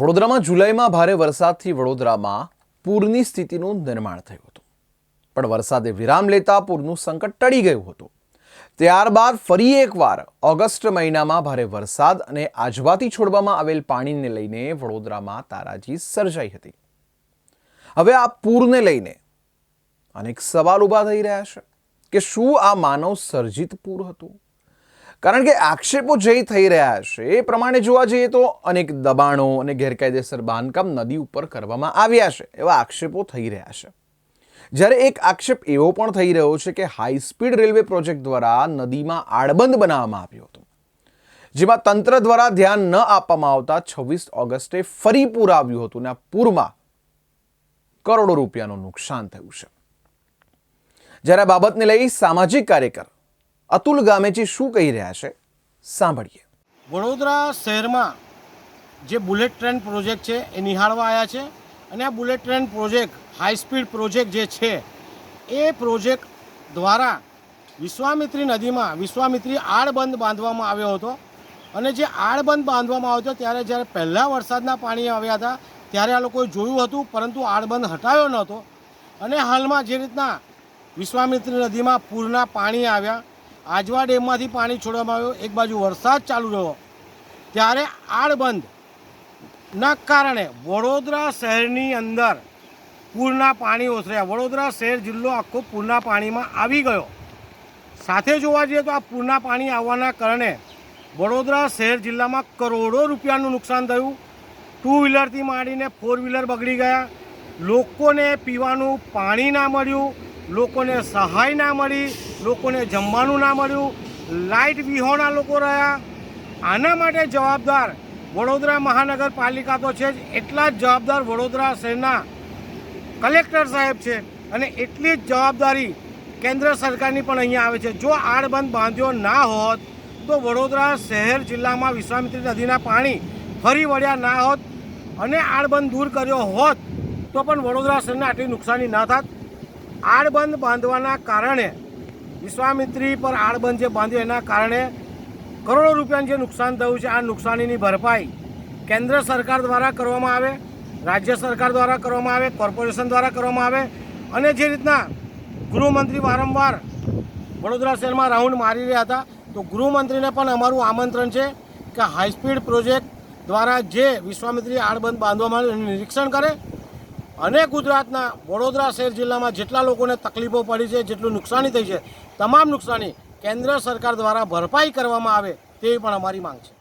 વડોદરામાં જુલાઈમાં ભારે વરસાદથી વડોદરામાં પૂરની સ્થિતિનું નિર્માણ થયું હતું. પણ વરસાદે વિરામ લેતા પૂરનું સંકટ ટળી ગયું હતું. ત્યારબાદ ફરી એકવાર ઓગસ્ટ મહિનામાં ભારે વરસાદ અને આજવાથી છોડવામાં આવેલ પાણીને લઈને વડોદરામાં તારાજી સર્જાઈ હતી. હવે આ પૂરને લઈને અનેક સવાલ ઊભા થઈ રહ્યા છે કે શું આ માનવ સર્જિત પૂર હતું? કારણ કે આક્ષેપો જે થઈ રહ્યા છે, એ પ્રમાણે જોવા જઈએ તો અનેક દબાણો અને ગેરકાયદેસર બાંધકામ નદી ઉપર કરવામાં આવ્યા છે, એવા આક્ષેપો થઈ રહ્યા છે. જ્યારે એક આક્ષેપ એવો પણ થઈ રહ્યો છે કે હાઈ સ્પીડ રેલવે પ્રોજેક્ટ દ્વારા નદીમાં આડબંધ બનાવવામાં આવ્યો હતો. જેમાં તંત્ર દ્વારા ધ્યાન ન આપવામાં આવતા છવ્વીસ ઓગસ્ટે ફરી પૂર આવ્યું હતું અને આ પૂરમાં કરોડો રૂપિયાનું નુકસાન થયું છે. જ્યારે આ બાબતને લઈ સામાજિક કાર્યકર અતુલ ગામેજી શું કહી રહ્યા છે? સાંભળીએ. વડોદરા શહેરમાં જે બુલેટ ટ્રેન પ્રોજેક્ટ છે એ નિહાળવા આવ્યા છે અને આ bullet train project high speed project જે છે, એ પ્રોજેક્ટ દ્વારા વિશ્વામિત્રી નદીમાં વિશ્વામિત્રી આડબંધ બાંધવામાં આવ્યો હતો અને જે આડબંધ બાંધવામાં આવ્યો હતો ત્યારે જ્યારે પહેલાં વરસાદના પાણી આવ્યા હતા, ત્યારે આ લોકોએ જોયું હતું, પરંતુ આડબંધ હટાવ્યો નહોતો અને હાલમાં જે રીતના વિશ્વામિત્રી નદીમાં પૂરના પાણી આવ્યા આજવા ડેમમાંથી પાણી છોડવામાં આવ્યું. એક બાજુ વરસાદ ચાલુ રહ્યો. ત્યારે આડબંધના કારણે વડોદરા શહેરની અંદર પૂરના પાણી ઓસર્યા. વડોદરા શહેર જિલ્લો આખો પૂરના પાણીમાં આવી ગયો. સાથે જોવા જઈએ તો આ પૂરના પાણી આવવાના કારણે વડોદરા શહેર જિલ્લામાં કરોડો રૂપિયાનું નુકસાન થયું. ટુ વ્હીલરથી માંડીને ફોર વ્હીલર બગડી ગયા. લોકોને પીવાનું પાણી ના મળ્યું. લોકોને સહાય ના મળી. લોકોને જમવાનું ના મળ્યું, લાઇટ વિહોણા લોકો રહ્યા. આના માટે જવાબદાર વડોદરા મહાનગરપાલિકા તો છે જ, એટલા જ જવાબદાર વડોદરા શહેરના કલેક્ટર સાહેબ છે અને એટલી જ જવાબદારી કેન્દ્ર સરકારની પણ અહીંયા આવે છે. જો આડબંધ બાંધ્યો ના હોત, તો વડોદરા શહેર જિલ્લામાં વિશ્વામિત્રી નદીના પાણી ફરી વળ્યા ના હોત અને આડબંધ દૂર કર્યો હોત, તો પણ વડોદરા શહેરને આટલી નુકસાની ના થાત. આડબંધ બાંધવાના કારણે વિશ્વામિત્રી પર આડબંધ જે બાંધ્યો એના કારણે કરોડો રૂપિયાનું જે નુકસાન થયું છે, આ નુકસાનીની ભરપાઈ કેન્દ્ર સરકાર દ્વારા કરવામાં આવે, રાજ્ય સરકાર દ્વારા કરવામાં આવે, કોર્પોરેશન દ્વારા કરવામાં આવે અને જે રીતના ગૃહમંત્રી વારંવાર વડોદરા શહેરમાં રાઉન્ડ મારી રહ્યા હતા, તો ગૃહમંત્રીને પણ અમારું આમંત્રણ છે કે હાઈસ્પીડ પ્રોજેક્ટ દ્વારા જે વિશ્વામિત્રી આડબંધ બાંધવામાં આવ્યું, એનું નિરીક્ષણ કરે અને ગુજરાતના વડોદરા શહેર જિલ્લામાં જેટલા લોકોને તકલીફો પડી છે, જેટલું નુકસાની થઈ છે, તમામ નુકસાની કેન્દ્ર સરકાર દ્વારા ભરપાઈ કરવામાં આવે તેવી પણ અમારી માંગ છે.